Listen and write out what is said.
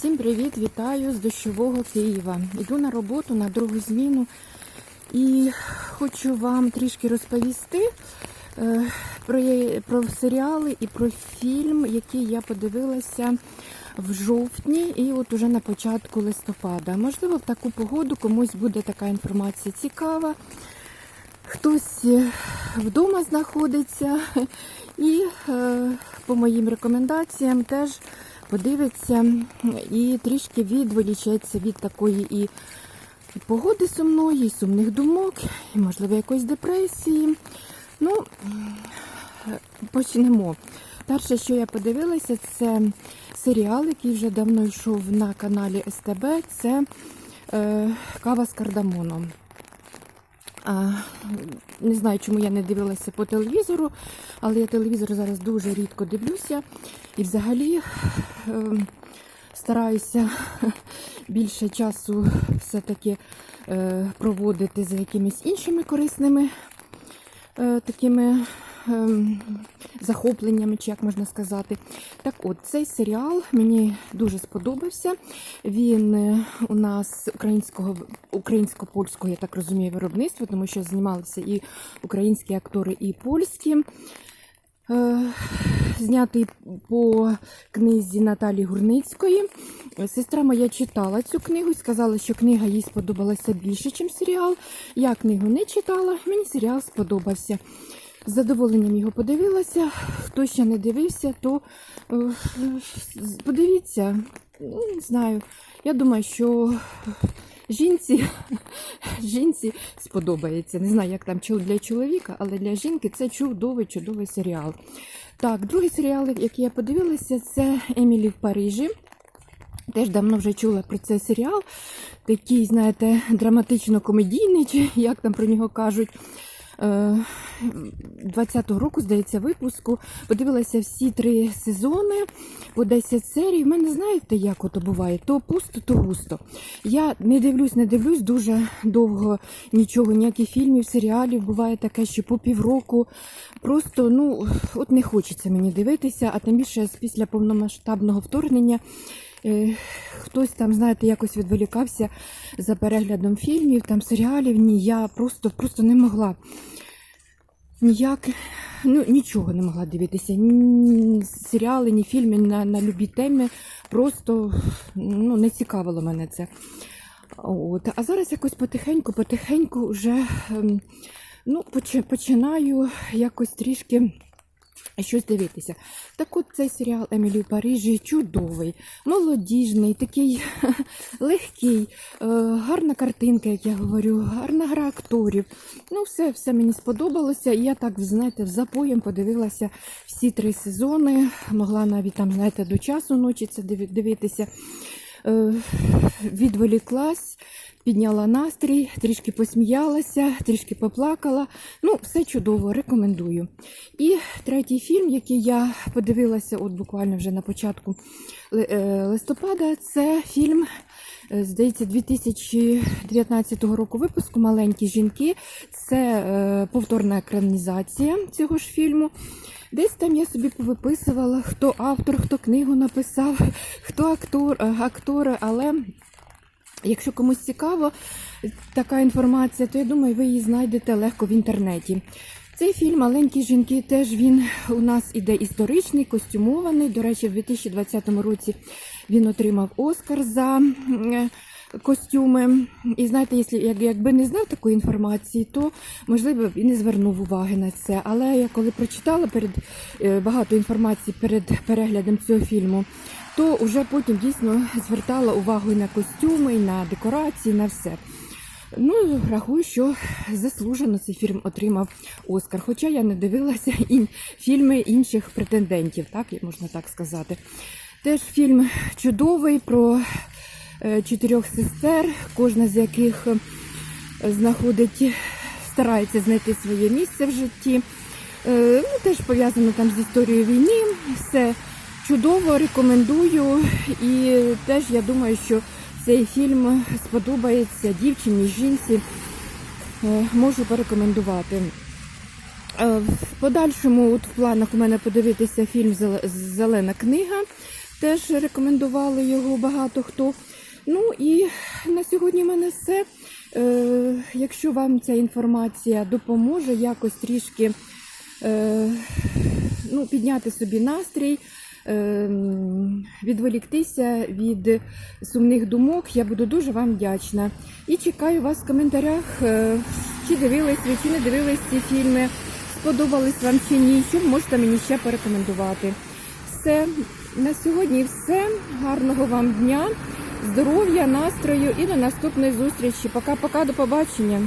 Всім привіт, вітаю з дощового Києва. Іду на роботу на другу зміну і хочу вам трішки розповісти е, про, про серіали і про фільм, який я подивилася в жовтні і от уже на початку листопада. Можливо, в таку погоду комусь буде така інформація цікава. Хтось е, вдома знаходиться і е, по моїм рекомендаціям теж подивиться і трішки відволічеться від такої і погоди сумної, і сумних думок, і, можливо, якоїсь депресії. Ну, почнемо. Перше, що я подивилася, це серіал, який вже давно йшов на каналі СТБ. Це е, Кава з кардамоном. Не знаю, чому я не дивилася по телевізору, але я телевізор зараз дуже рідко дивлюся. І взагалі е, стараюся більше часу все-таки е, проводити за якимись іншими корисними е, такими захопленнями, чи як можна сказати. Так от, цей серіал мені дуже сподобався. Він е, у нас українського українсько-польського, я так розумію, виробництва, тому що знімалися і українські актори, і польські. Е, Знятий по книзі Наталі Гурницької. Сестра моя читала цю книгу і сказала, що книга їй сподобалася більше, ніж серіал. Я книгу не читала, мені серіал сподобався. З задоволенням його подивилася. Хто ще не дивився, то е, подивіться. Ну, не знаю. Я думаю, що жінці, жінці сподобається. Не знаю, як там для чоловіка, але для жінки це чудовий, чудовий серіал. Так, другий серіал, який я подивилася, це Емілі в Парижі. Теж давно вже чула про цей серіал. Такий, знаєте, драматично-комедійний, чи як там про нього кажуть. Е, 20-го року, здається, випуску. Подивилася всі три сезони по 10 серій. В мене знаєте, як ото буває? То пусто, то густо. Я не дивлюсь, не дивлюсь дуже довго нічого, ніяких фільмів, серіалів. Буває таке, що по півроку. Просто ну, от не хочеться мені дивитися, а тим більше після повномасштабного вторгнення. Е, Хтось там, знаєте, якось відволікався за переглядом фільмів, там серіалів. Ні, я просто, просто не могла ніяк, ну нічого не могла дивитися. Ні серіали, ні фільми на, на любі теми. Просто ну, не цікавило мене це. От. А зараз якось потихеньку, потихеньку вже ем, ну, починаю якось трішки. Щось дивитися. Так от цей серіал Емілі в Парижі чудовий, молодіжний, такий легкий, е, гарна картинка, як я говорю, гарна гра акторів. Ну, все, все мені сподобалося. І я так, знаєте, в запоєм подивилася всі три сезони. Могла навіть там, знаєте, до часу ночі це дивитися. Е, відволіклась, підняла настрій, трішки посміялася, трішки поплакала. Ну, все чудово, рекомендую. І третій фільм, який я подивилася от буквально вже на початку е, листопада, це фільм. е, Здається, 2019 року випуску Маленькі жінки. Це повторна екранізація цього ж фільму. Десь там я собі повиписувала, хто автор, хто книгу написав, хто актор, е, актори, але якщо комусь цікаво така інформація, то я думаю, ви її знайдете легко в інтернеті. Цей фільм Маленькі жінки теж він у нас іде історичний, костюмований. До речі, в 2020 році він отримав Оскар за м, костюми. І знаєте, якщо як- якби не знав такої інформації, то можливо б і не звернув уваги на це. Але я коли прочитала перед е, багато інформації перед переглядом цього фільму, то вже потім дійсно звертала увагу і на костюми, і на декорації, на все. Ну, рахую, що заслужено цей фільм отримав Оскар. Хоча я не дивилася ін... фільми інших претендентів, так можна так сказати. Теж фільм чудовий про чотирьох сестер, кожна з яких е, знаходить, старається знайти своє місце в житті. Е, ну, теж пов'язано там з історією війни. Все чудово, рекомендую. І теж я думаю, що цей фільм сподобається дівчині, жінці. Е, Можу порекомендувати. Е, В подальшому, от в планах у мене подивитися фільм «Зеле- Зелена книга. теж рекомендували його багато хто. Ну і на сьогодні в мене все. Е, якщо вам ця інформація допоможе якось трішки е, ну, підняти собі настрій, е, відволіктися від сумних думок, я буду дуже вам вдячна. І чекаю вас в коментарях, чи дивились ви, чи не дивились ці фільми, сподобались вам чи ні, що можете мені ще порекомендувати. Все, на сьогодні все. Гарного вам дня, здоров'я, настрою і до наступної зустрічі. Пока-пока, до побачення.